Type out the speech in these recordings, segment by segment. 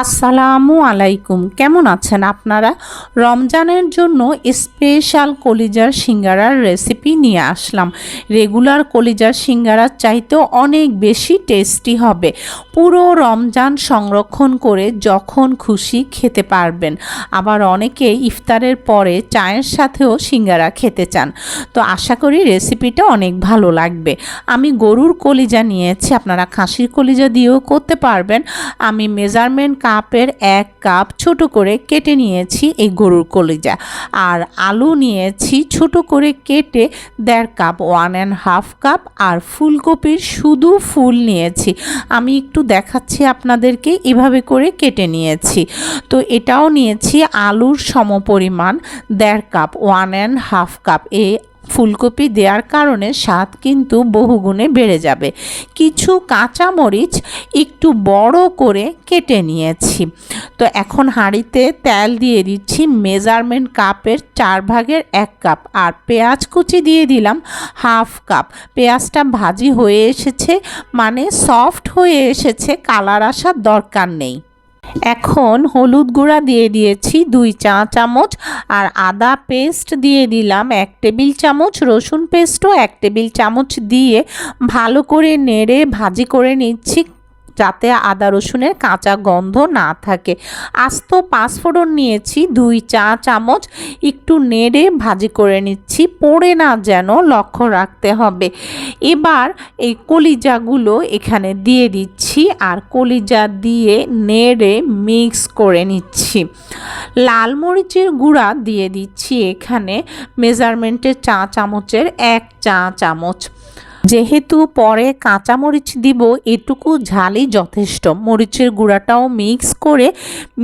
আসসালামু আলাইকুম। কেমন আছেন আপনারা? রমজানের জন্য স্পেশাল কলিজার সিঙ্গারার রেসিপি নিয়ে আসলাম। রেগুলার কলিজার সিঙ্গারার চাইতেও অনেক বেশি টেস্টি হবে। পুরো রমজান সংরক্ষণ করে যখন খুশি খেতে পারবেন। আবার অনেকে ইফতারের পরে চায়ের সাথেও সিঙ্গারা খেতে চান। তো আশা করি রেসিপিটা অনেক ভালো লাগবে। আমি গরুর কলিজা নিয়েছি, আপনারা খাসির কলিজা দিয়েও করতে পারবেন। আমি মেজারমেন্ট কাপের এক কাপ ছোট করে কেটে নিয়েছি এই গরুর কলিজা। আর আলু নিয়েছি ছোট করে কেটে দেড় cup one and half cup আর ফুলকপির শুধু ফুল নিয়েছি। আমি একটু দেখাচ্ছি আপনাদেরকে এভাবে করে কেটে নিয়েছি। তো এটাও নিয়েছি আলুর সমপরিমাণ দেড় cup one and half cup এ ফুলকপি দেওয়ার কারণে স্বাদ কিন্তু বহুগুণে বেড়ে যাবে। কিছু কাঁচা মরিচ একটু বড় করে কেটে নিয়েছি। তো এখন হাঁড়িতে তেল দিয়ে দিচ্ছি মেজারমেন্ট কাপের চার ভাগের এক কাপ আর পেঁয়াজ কুচি দিয়ে দিলাম হাফ কাপ। পেঁয়াজটা ভাজি হয়ে এসেছে মানে সফট হয়ে এসেছে, কালার আসার দরকার নেই। এখন হলুদ গুঁড়া দিয়ে দিয়েছি দুই চা চামচ আর আদা পেস্ট দিয়ে দিলাম এক টেবিল চামচ, রসুন পেস্টও এক টেবিল চামচ দিয়ে ভালো করে নেড়ে ভাজি করে নিচ্ছি। যাতে আদা রসুনের কাঁচা গন্ধ না থাকে। আস্ত পাঁচফোড়ন নিয়েছি, দুই চা চামচ। একটু নেড়ে ভাজি করে নিচ্ছি, পড়ে না যেন লক্ষ্য রাখতে হবে। এবার এই কলিজাগুলো এখানে দিয়ে দিচ্ছি আর কলিজা দিয়ে নেড়ে মিক্স করে নিচ্ছি। লাল মরিচের গুঁড়া দিয়ে দিচ্ছি এখানে, মেজারমেন্টের চা চামচের এক চা চামচ। যেহেতু পরে কাঁচামরিচ দিব, এটুকু ঝালই যথেষ্ট। মরিচের গুঁড়াটাও মিক্স করে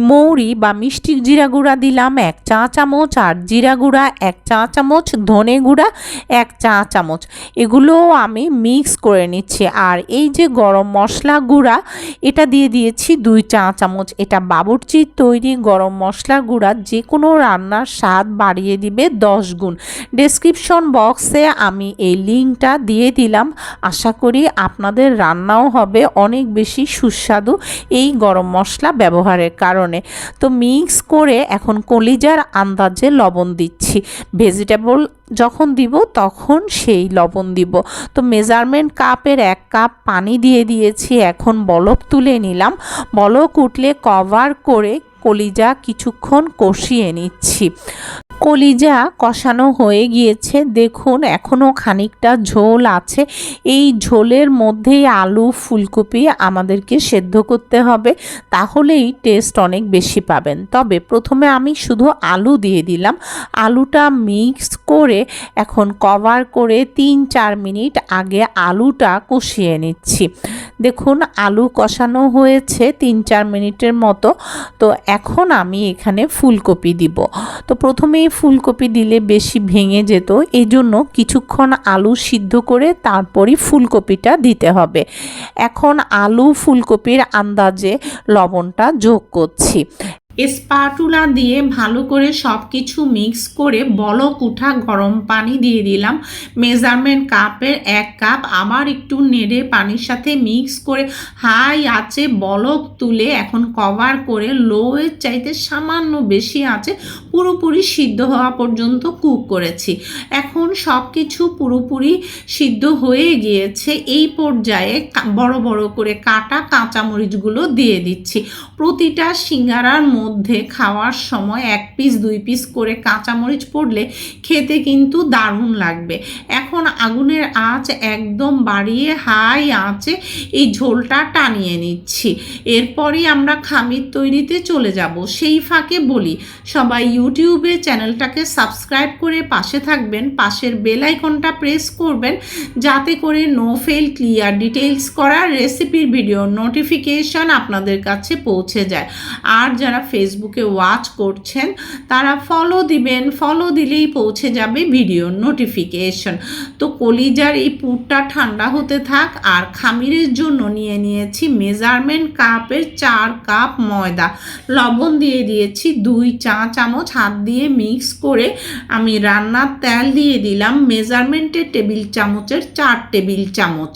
মৌরি বা মিষ্টি জিরা গুঁড়া দিলাম, এক চা চামচ, আর জিরা গুঁড়া, এক চা চামচ, ধনে গুঁড়া, এক চা চামচ। এগুলোও আমি মিক্স করে নিচ্ছি। আর এই যে গরম মশলা গুঁড়া, এটা দিয়ে দিয়েছি দুই চা চামচ। এটা বাবুর্চির তৈরি গরম মশলা গুঁড়া যে কোনো রান্নার স্বাদ বাড়িয়ে দিবে দশ গুণ। ডেসক্রিপশন বক্সে আমি এই লিঙ্কটা দিয়ে দিই দিলাম। আশা করি আপনাদের রান্নাও হবে অনেক বেশি সুস্বাদু এই গরম মশলা ব্যবহারের কারণে। তো মিক্স করে এখন কলিজার আন্দাজে লবণ দিচ্ছি। ভেজিটেবল যখন দিব তখন সেই লবণ দিব। তো মেজারমেন্ট কাপের এক কাপ পানি দিয়ে দিয়েছি, এখন বলক তুলে নিলাম। বলক উঠলে কভার করে কলিজা কিছুক্ষণ কষিয়ে নিচ্ছি। কলিজা কষানো হয়ে গিয়েছে। দেখুন এখনও খানিকটা ঝোল আছে। এই ঝোলের মধ্যেই আলু, ফুলকপি আমাদেরকে সেদ্ধ করতে হবে। তাহলেই টেস্ট অনেক বেশি পাবেন। তবে প্রথমে আমি শুধু আলু দিয়ে দিলাম। আলুটা মিক্স করে এখন কভার করে তিন চার মিনিট আগে আলুটা কষিয়ে নিচ্ছি। দেখুন, আলু কষানো হয়েছে তিন চার মিনিটের মতো। তো এখন আমি এখানে ফুলকপি দিব। তো প্রথমেই ফুলকপি দিলে বেশি ভেঙে যেত এই জন্য কিছুক্ষণ আলু সিদ্ধ করে তারপরই ফুলকপিটা দিতে হবে। এখন আলু ফুলকপির আন্দাজে লবণটা যোগ করছি। স্পাটুলা দিয়ে ভালো করে সব কিছু মিক্স করে বলক উঠা গরম পানি দিয়ে দিলাম। মেজারমেন্ট কাপের এক কাপ, আবার একটু নেড়ে পানির সাথে মিক্স করে হাই আছে বলক তুলে এখন কভার করে লোয়ের চাইতে সামান্য বেশি আছে পুরোপুরি সিদ্ধ হওয়া পর্যন্ত কুক করেছি। এখন সব কিছু পুরোপুরি সিদ্ধ হয়ে গিয়েছে। এই পর্যায়ে বড় বড় করে কাটা কাঁচামরিচগুলো দিয়ে দিচ্ছি। প্রতিটা সিঙ্গারার মধ্যে খাওয়ার সময় এক পিস, দুই পিস করে কাঁচামরিচ পড়লে খেতে কিন্তু দারুণ লাগবে। এখন আগুনের আঁচ একদম বাড়িয়ে হাই আঁচে এই ঝোলটা টানিয়ে নিচ্ছি। এরপরই আমরা খামির তৈরিতে চলে যাব। সেই ফাঁকে বলি, সবাই ইউটিউবে চ্যানেলটাকে সাবস্ক্রাইব করে পাশে থাকবেন, পাশের বেল আইকনটা প্রেস করবেন, যাতে করে নো ফেল ক্লিয়ার ডিটেলস করা রেসিপির ভিডিও নোটিফিকেশন আপনাদের কাছে পৌঁছে যায়। আর যারা ফেসবুকে ওয়াচ করছেন, তারা ফলো দিবেন ফলো দিলেই পৌঁছে যাবে ভিডিও নোটিফিকেশন তো কলিজার এই পুরটা ঠান্ডা হতে থাক, আর খামিরের জন্য নিয়ে নিয়েছি মেজারমেন্ট কাপের চার কাপ ময়দা। লবণ দিয়ে দিয়েছি দুই চা চামচ হাত দিয়ে মিক্স করে আমি রান্নার তেল দিয়ে দিলাম মেজারমেন্টের টেবিল চামচের চার টেবিল চামচ।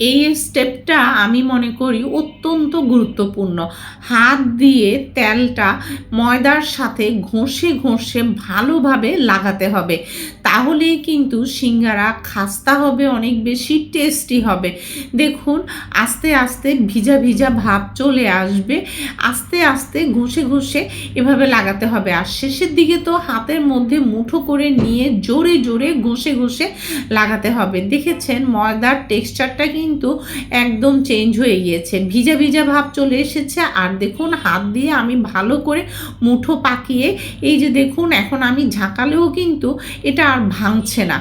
এই স্টেপটা আমি মনে করি অত্যন্ত গুরুত্বপূর্ণ। হাত দিয়ে তেলটা ময়দার সাথে ঘষে ঘষে ভালোভাবে লাগাতে হবে। তাহলেই কিন্তু সিঙ্গারা খাস্তা হবে, অনেক বেশি টেস্টি হবে। দেখুন, আস্তে আস্তে ভিজা ভিজা ভাব চলে আসবে। আস্তে আস্তে ঘষে ঘষে এভাবে লাগাতে হবে। আর শেষের দিকে তো হাতের মধ্যে মুঠো করে নিয়ে জোরে জোরে ঘষে ঘষে লাগাতে হবে। দেখেছেন, ময়দার টেক্সচারটা কিন্তু একদম চেঞ্জ হয়ে গিয়েছে ভিজা ভিজা ভাব চলে এসেছে। আর দেখুন, হাত দিয়ে আমি ভালো করে মুঠো পাকিয়ে, এই যে দেখুন, এখন আমি ঝাঁকালেও কিন্তু এটা আর ভাঙছে না।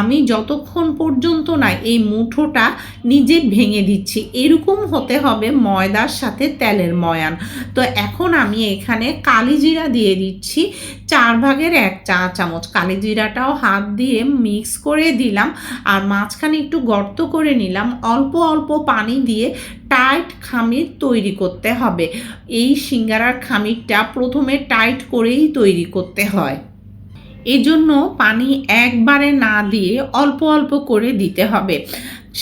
আমি যতক্ষণ পর্যন্ত না এই মুঠোটা নিজে ভেঙে দিচ্ছি, এরকম হতে হবে ময়দার সাথে তেলের ময়ান। তো এখন আমি এখানে কালিজিরা দিয়ে দিচ্ছি, চার ভাগের এক চা চামচ। কালিজিরাটাও হাত দিয়ে মিক্স করে দিলাম, আর মাঝখানে একটু গর্ত করে নিলাম। অল্প অল্প পানি দিয়ে টাইট খামির তৈরি করতে হবে। এই সিঙ্গারার খামিরটা প্রথমে টাইট করেই তৈরি করতে হয়। এজন্য পানি একবারে না দিয়ে অল্প অল্প করে দিতে হবে।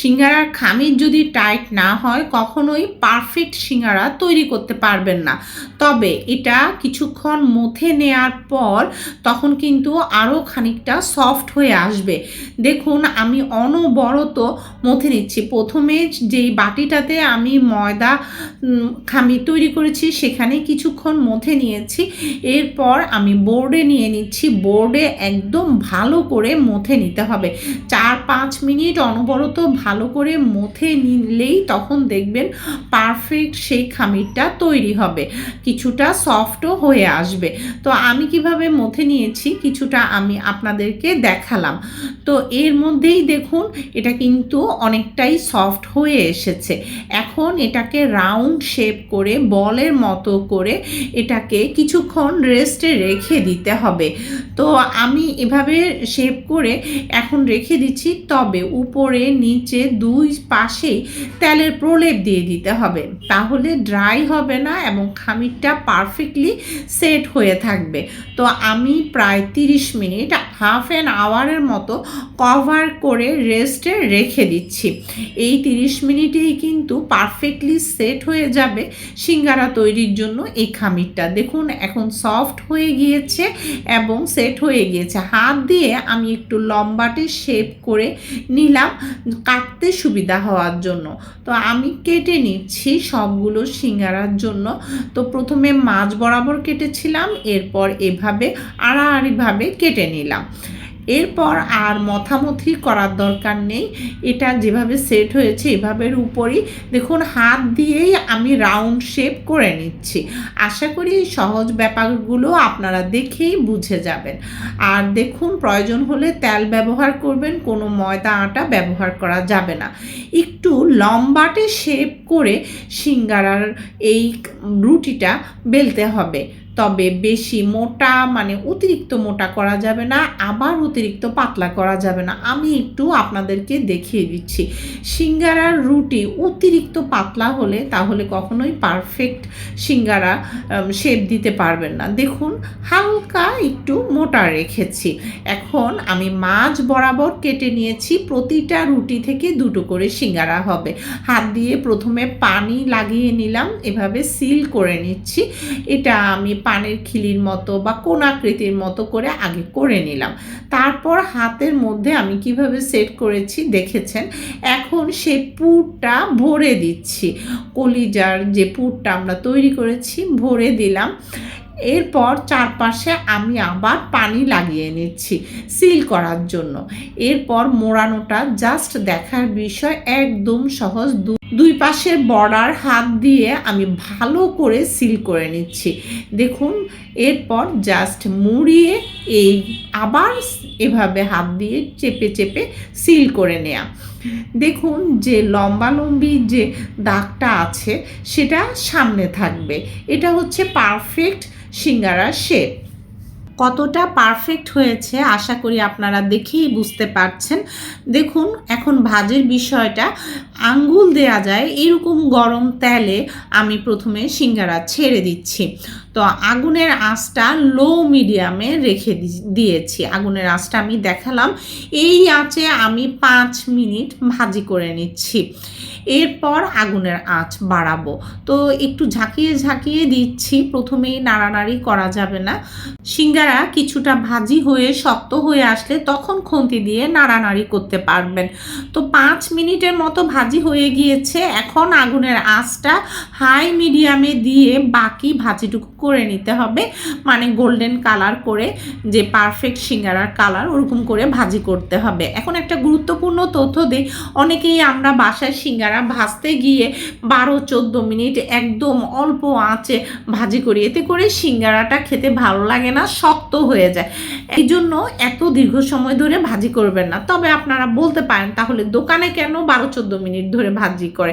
সিঙ্গারার খামির যদি টাইট না হয়, কখনোই পারফেক্ট সিঙ্গারা তৈরি করতে পারবেন না। তবে এটা কিছুক্ষণ মথে নেয়ার পর তখন কিন্তু আরও খানিকটা সফট হয়ে আসবে। দেখুন, আমি অনবরত মথে নিচ্ছি। প্রথমে যেই বাটিটাতে আমি ময়দা খামির তৈরি করেছি সেখানে কিছুক্ষণ মথে নিয়েছি। এরপর আমি বোর্ডে নিয়ে নিচ্ছি। বোর্ডে একদম ভালো করে মথে নিতে হবে। চার পাঁচ মিনিট অনবরত ভালো করে মথে নিলেই তখন দেখবেন পারফেক্ট সেই খামিরটা তৈরি হবে। কিছুটা সফটও হয়ে আসবে। তো আমি কীভাবে মথে নিয়েছি কিছুটা আমি আপনাদেরকে দেখালাম। তো এর মধ্যেই দেখুন, এটা কিন্তু অনেকটাই সফট হয়ে এসেছে। এখন এটাকে রাউন্ড শেপ করে, বলের মতো করে এটাকে কিছুক্ষণ রেস্টে রেখে দিতে হবে। তো আমি এভাবে শেপ করে এখন রেখে দিচ্ছি। তবে উপরে, নিচে দুই পাশে তেলের প্রলেপ দিয়ে দিতে হবে। তাহলে ড্রাই হবে না এবং খামিরটা পারফেক্টলি সেট হয়ে থাকবে। তো আমি প্রায় তিরিশ মিনিট হাফ অ্যান আওয়ারের মতো কভার করে রেস্টে রেখে দিচ্ছি। এই তিরিশ মিনিটেই কিন্তু পারফেক্টলি সেট হয়ে যাবে সিঙ্গারা তৈরির জন্য এই খামিরটা। দেখুন, এখন সফট হয়ে গিয়েছে এবং সেট হয়ে গিয়েছে। হাত দিয়ে আমি একটু লম্বাটে শেপ করে নিলাম কাটতে সুবিধা হওয়ার জন্য। তো আমি কেটে নিচ্ছি সবগুলো সিঙ্গারার জন্য। তো প্রথমে মাছ বরাবর কেটেছিলাম, এরপর এভাবে আড়াআড়িভাবে কেটে নিলাম। এরপর আর মথামথি করার দরকার নেই। এটা যেভাবে সেট হয়েছে, এভাবের উপরই দেখুন, হাত দিয়েই আমি রাউন্ড শেপ করে নিচ্ছি। আশা করি এই সহজ ব্যাপারগুলো আপনারা দেখেই বুঝে যাবেন। আর দেখুন, প্রয়োজন হলে তেল ব্যবহার করবেন, কোনো ময়দা আটা ব্যবহার করা যাবে না। একটু লম্বাটে শেপ করে সিঙ্গারার এই রুটিটা বেলতে হবে। তবে বেশি মোটা মানে অতিরিক্ত মোটা করা যাবে না, আবার অতিরিক্ত পাতলা করা যাবে না। আমি একটু আপনাদেরকে দেখিয়ে দিচ্ছি। সিঙ্গারার রুটি অতিরিক্ত পাতলা হলে তাহলে কখনোই পারফেক্ট সিঙ্গারা শেপ দিতে পারবেন না। দেখুন, হালকা একটু মোটা রেখেছি। এখন আমি মাছ বরাবর কেটে নিয়েছি, প্রতিটা রুটি থেকে দুটো করে সিঙ্গারা হবে। হাত দিয়ে প্রথমে পানি লাগিয়ে নিলাম, এভাবে সিল করে নিচ্ছি। এটা আমি পানের খিলির মতো বা কোনাকৃতির মতো করে আগে করে নিলাম। তারপর হাতের মধ্যে আমি কীভাবে সেট করেছি দেখেছেন? এখন সে পুরটা ভরে দিচ্ছি। কলিজার যে পুরটা আমরা তৈরি করেছি, ভরে দিলাম। এরপর চারপাশে আমি আবার পানি লাগিয়ে নিচ্ছি সিল করার জন্য। এরপর মোড়ানোটা জাস্ট দেখার বিষয় একদম সহজ দু- দুই পাশের বর্ডার হাত দিয়ে আমি ভালো করে সিল করে নিচ্ছি। দেখুন, এরপর জাস্ট মুড়িয়ে এই আবার এভাবে হাত দিয়ে চেপে চেপে সিল করে নেওয়া দেখুন যে লম্বালম্বি যে দাগটা আছে, সেটা সামনে থাকবে। এটা হচ্ছে পারফেক্ট সিঙ্গারা শেপ। কতটা পারফেক্ট হয়েছে আশা করি আপনারা দেখেই বুঝতে পারছেন। দেখুন, এখন ভাজের বিষয়টা আঙ্গুল দেয়া যায় এরকম গরম তেলে আমি প্রথমে সিঙ্গারা ছেড়ে দিচ্ছি। তো আগুনের আঁচটা লো মিডিয়ামে রেখে দিয়েছি। আগুনের আঁচটা আমি দেখালাম। এই আঁচে আমি পাঁচ মিনিট ভাজি করে নিচ্ছি। এরপর আগুনের আঁচ বাড়াবো। তো একটু ঝাঁকিয়ে ঝাঁকিয়ে দিচ্ছি। প্রথমেই নাড়ানাড়ি করা যাবে না। সিঙ্গারা কিছুটা ভাজি হয়ে শক্ত হয়ে আসলে তখন খুন্তি দিয়ে নাড়ানাড়ি করতে পারবেন। তো পাঁচ মিনিটের মতো ভাজি হয়ে গিয়েছে। এখন আগুনের আঁচটা হাই মিডিয়ামে দিয়ে বাকি ভাজিটুকু করে নিতে হবে। মানে গোল্ডেন কালার করে, যে পারফেক্ট সিঙ্গারার কালার, ওরকম করে ভাজি করতে হবে। এখন একটা গুরুত্বপূর্ণ তথ্য দিই, অনেকেই আমরা বাসায় সিঙ্গারা ভাজতে গিয়ে বারো, চোদ্দ মিনিট একদম অল্প আঁচে ভাজি করি। এতে করে সিঙ্গারাটা খেতে ভালো লাগে না, শক্ত হয়ে যায়। এই জন্য এত দীর্ঘ সময় ধরে ভাজি করবেন না। তবে আপনারা বলতে পারেন, তাহলে দোকানে কেন বারো, চোদ্দ মিনিট ধরে ভাজি করে।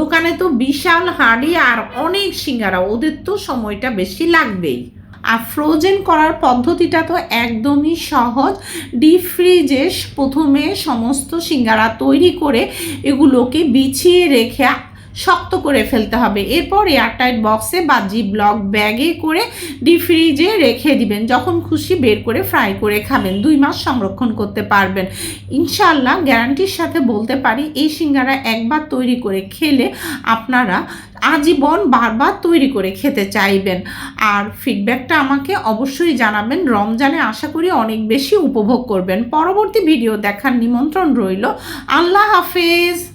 দোকানে তো বিশাল হাঁড়ি আর অনেক সিঙ্গারা, ওদের তো সময়টা বেশি লাগবেই। আর ফ্রোজেন করার পদ্ধতিটা তো একদমই সহজ। ডিপ ফ্রিজে প্রথমে সমস্ত সিঙ্গারা তৈরি করে এগুলোকে বিছিয়ে রেখে শক্ত করে ফেলতে হবে। এরপর এয়ারটাইট বক্সে বা জি ব্লক ব্যাগে করে ডিপ ফ্রিজে রেখে দিবেন। যখন খুশি বের করে ফ্রাই করে খাবেন। দুই মাস সংরক্ষণ করতে পারবেন। ইনশাল্লাহ গ্যারান্টির সাথে বলতে পারি, এই সিঙ্গারা একবার তৈরি করে খেলে আপনারা আজীবন বারবার তৈরি করে খেতে চাইবেন। আর ফিডব্যাকটা আমাকে অবশ্যই জানাবেন। রমজানে আশা করি অনেক বেশি উপভোগ করবেন। পরবর্তী ভিডিও দেখার নিমন্ত্রণ রইল। আল্লাহ হাফেজ!